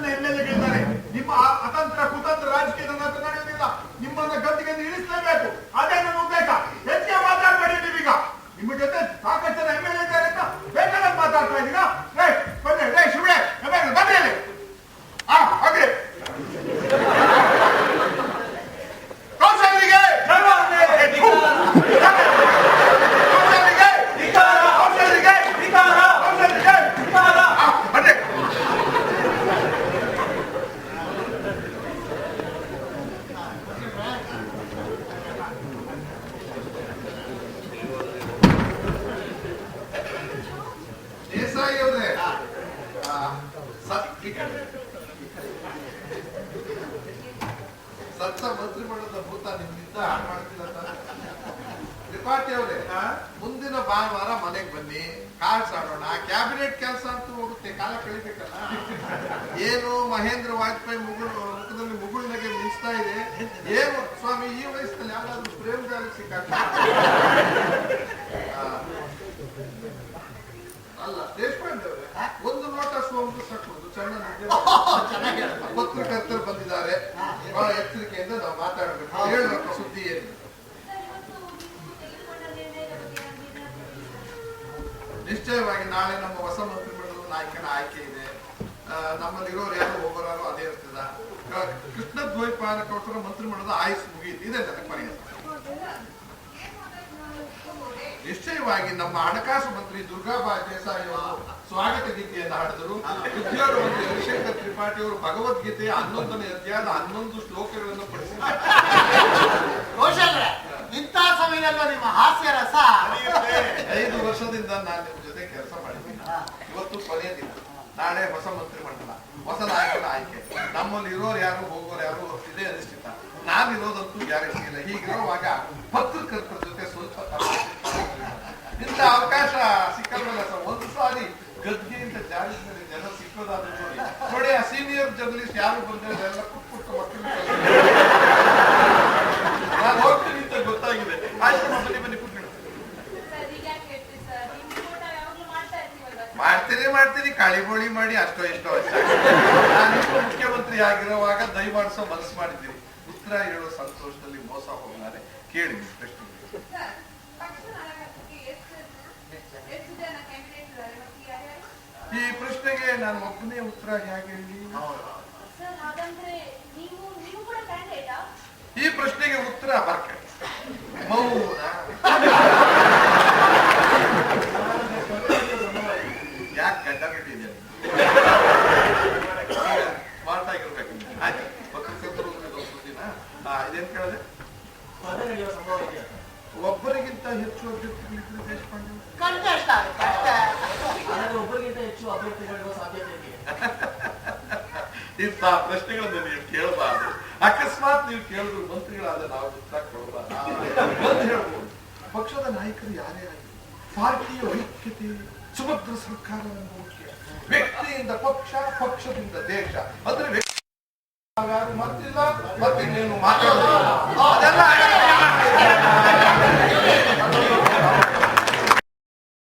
ಜನ ಎಲ್ಲೆಲ್ಲ ಗೆಲ್ತಾರೆ? ನಿಮ್ಮ ಅತಂತ್ರ ಕುತಂತ್ರ ರಾಜಕೀಯದ ನಡೆಯುವುದಿಲ್ಲ. ನಿಮ್ಮನ್ನ ಗದ್ದಿಗೆ ಇಳಿಸಲೇಬೇಕು ಅದೇ ನನ್ನ ಉದ್ದೇಶ ಹೆಚ್ಚಿಗೆ ಮಾತಾಡಬೇಡಿ ನೀವೀಗ ನಿಮ್ಮ ಜೊತೆ ಸಾಕಷ್ಟು ಜನ ಎಂ ಎಲ್ ಎ ಇದ್ದಾರೆ ಅಂತ ಬೇಕಾದಂತ ಮಾತಾಡ್ತಾ ಇದ್ದೀರಾ ರೇ ಬನ್ನಿ ರೇ ಶಿವಳೆ ಬನ್ನಿ ಇಲ್ಲಿ ಆ ಹೋಗ್ರಿ ಕೌಶಲ್ಯರಿಗೆ ಕೌಶಲ್ಯರಿಗೆ ಕೌಶಲ್ಯರಿಗೆ ಕೌಶಲ್ಯರಿಗೆ ಆ, ಬನ್ನಿ ದೇಸಾಯಿ ಅವರೇ ಆ, ಸ- ಮಂತ್ರಿ ಮಂಡಲದ ಭೂತ ನಿಮ್ಮಿಂದ ಹಾಳು ಮಾಡ್ತಿಲ್ಲ ತ್ರಿಪಾಠಿ ಅವರೇ ಮುಂದಿನ ಭಾನುವಾರ ಮನೆಗೆ ಬನ್ನಿ, ಕಾಲ್ ಸಾಡೋಣ, ಕ್ಯಾಬಿನೆಟ್ ಕೆಲಸ ಅಂತ ಹೋಗುತ್ತೆ, ಕಾಲ ಕಳಿಬೇಕಲ್ಲ? ಏನು ಮಹೇಂದ್ರ ವಾಜಪೇಯಿ ಮುಗುಳು, ಮುಖದಲ್ಲಿ ಮುಗುಳ್ನಾಗೆ ಮಿಂಚ್ತಾ ಇದೆ. ಏನು ಸ್ವಾಮಿ, ಈ ವಯಸ್ಸಲ್ಲಿ ಯಾವ್ದಾದ್ರು ಪ್ರೇಮ ಜಾಲ ಪತ್ರಕರ್ತರು ಬಂದಿದ್ದಾರೆ. ಬಹಳ ಎಚ್ಚರಿಕೆಯಿಂದ ನಾವು ಮಾತಾಡಬೇಕು. ಹೇಳಬೇಕು ಸುದ್ದಿ ಏನು ನಿಶ್ಚಯವಾಗಿ ನಾಳೆ ನಮ್ಮ ಹೊಸ ಮಂತ್ರಿಮಂಡಲದ ನಾಯಕನ ಆಯ್ಕೆ ಇದೆ. ಆ, ನಮ್ಮಲ್ಲಿರೋರು ಯಾರು ಹೋಗೋರು ಅದೇ ಇರ್ತದ. ಕೃಷ್ಣ ಮಂತ್ರಿ ಮಂತ್ರಿಮಂಡಲದ ಆಯುಸ್ ಮುಗಿಯಿತು ಇದೆ ನನಗೆ ಪರಿಹಾರ ನಿಶ್ಚಯವಾಗಿ ನಮ್ಮ ಹಣಕಾಸು ಮಂತ್ರಿ ದುರ್ಗಾಬಾ ದೇಸಾಯಿ ಅವರು ಸ್ವಾಗತ ಗೀತೆಯನ್ನು ಹಾಡಿದರು. ಉದ್ಯೋಗ ಮಂತ್ರಿ ರವಿಶಂಕರ್ ತ್ರಿಪಾಠಿ ಅವರು ಭಗವದ್ಗೀತೆಯ ಹನ್ನೊಂದನೇ ಅಧ್ಯಾಯದ ಹನ್ನೊಂದು ಶ್ಲೋಕಗಳನ್ನು ಪಡಿಸಿದ್ದಾರೆ ಇಂಥ ಸಮಯದಲ್ಲೂ ನಿಮ್ಮ ಹಾಸ್ಯ ರಸ ಐದು ವರ್ಷದಿಂದ ನಾನು ನಿಮ್ಮ ಜೊತೆ ಕೆಲಸ ಮಾಡಿದ್ದೀನಿ. ಇವತ್ತು ಕೊನೆಯ ದಿನ. ನಾಳೆ ಹೊಸ ಮಂತ್ರಿ ಮಂಡಲ ಹೊಸ ನಾಯಕರ ಆಯ್ಕೆ. ನಮ್ಮಲ್ಲಿ ಇರೋರು ಯಾರು ಹೋಗೋರು ಯಾರು ಇದೇ ಅನಿಶ್ಚಿತ. ನಾನಿರೋದಂತೂ ಗ್ಯಾರಂಟಿ ಇಲ್ಲ. ಹೀಗಿರುವಾಗ ಪತ್ರಕರ್ತರ ಜೊತೆ ಸ್ವಲ್ಪ ಅವಕಾಶ ಸಿಕ್ಕಲ್ವಲ್ಲ ಸರ್. ಒಂದು ಸಾರಿ ಗದ್ಗೆಯಿಂದ ಜಾರಿ ಮೇಲೆ ಜನ ಸಿಕ್ಕೋದಾದ್ರೂ ನೋಡಿ ಆ ಸೀನಿಯರ್ ಜರ್ನಲಿಸ್ಟ್ ಯಾರು ಬಂದ್ರೆ ಎಲ್ಲ ಪುಟ್ಟ ಪುಟ್ಟ ಮಕ್ಕಳು ನಾನು ಹೋಗ್ತೀನಿ ಅಂತ ಗೊತ್ತಾಗಿದೆ. ಆಯ್ತು ಬನ್ನಿ ಬನ್ನಿ, ಕೂತ್ಕೊಳ್ಳಿ. ಮಾಡ್ತೀನಿ ಮಾಡ್ತೀನಿ ಕಾಳಿ ಬೋಳಿ ಮಾಡಿ ಅಷ್ಟೋ, ಇಷ್ಟೋ ನಾನು ಮುಖ್ಯಮಂತ್ರಿ ಆಗಿರುವಾಗ ದಯಮಾಡಿಸೋ ಮನಸ್ಸು ಮಾಡಿದ್ದೀನಿ. ಉತ್ತರ ಹೇಳೋ ಸಂತೋಷದಲ್ಲಿ ಮೋಸ ಹೋಗ್ತಾರೆ. ಕೇಳಿ ಪ್ರಶ್ನೆ ಈ ಪ್ರಶ್ನೆಗೆ ನಾನು ಒಬ್ಬನೇ ಉತ್ತರ ಹೇಗೆ ಹೇಳಿ? ಈ ಪ್ರಶ್ನೆಗೆ ಉತ್ತರ ಬರ್ಕೆ. ಮೌನ ಯಾಕೆ ಗಡ್ಡ ಬಿಟ್ಟಿದ್ದೆ ಸ್ಮಾರ್ಟ್ ಆಗಿರ್ಬೇಕು ಆಯ್ತು ಇದೇನ್ ಕೇಳಿದೆ? ಒಬ್ಬರಿಗಿಂತ ಹೆಚ್ಚು ಅಭ್ಯರ್ಥಿಗಳಿದ್ರೆ ದೇಶಪಾಂಡೆ. ಕಷ್ಟ ಒಬ್ಬರಿಗಿಂತ ಹೆಚ್ಚು ಅಭ್ಯರ್ಥಿಗಳಿರುವ ಸಾಧ್ಯತೆ ಇದೆ ಇಂಥ ಪ್ರಶ್ನೆಗಳನ್ನು ನೀವು ಕೇಳಬಾರದು. ಅಕಸ್ಮಾತ್ ನೀವು ಕೇಳಿದ್ರು ಮಂತ್ರಿಗಳಾದ ನಾವು ಉತ್ತರ ಕೊಡಬಾರ್ದು. ಹೇಳ್ಬೋದು. ಪಕ್ಷದ ನಾಯಕರು ಯಾರೇ ಆಗಿ ಪಾರ್ಟಿಯ ಐಕ್ಯತೆ ಸುಭದ್ರ ಸರ್ಕಾರ ಮುಖ್ಯ. ವ್ಯಕ್ತಿಯಿಂದ ಪಕ್ಷ ಪಕ್ಷದಿಂದ ದೇಶ. ಅಂದ್ರೆ ವ್ಯಕ್ತಿ ಮತ್ತಿಲ್ಲ ನೀನು ಮಾತಾಡೋದಿಲ್ಲ. ಅದೆಲ್ಲ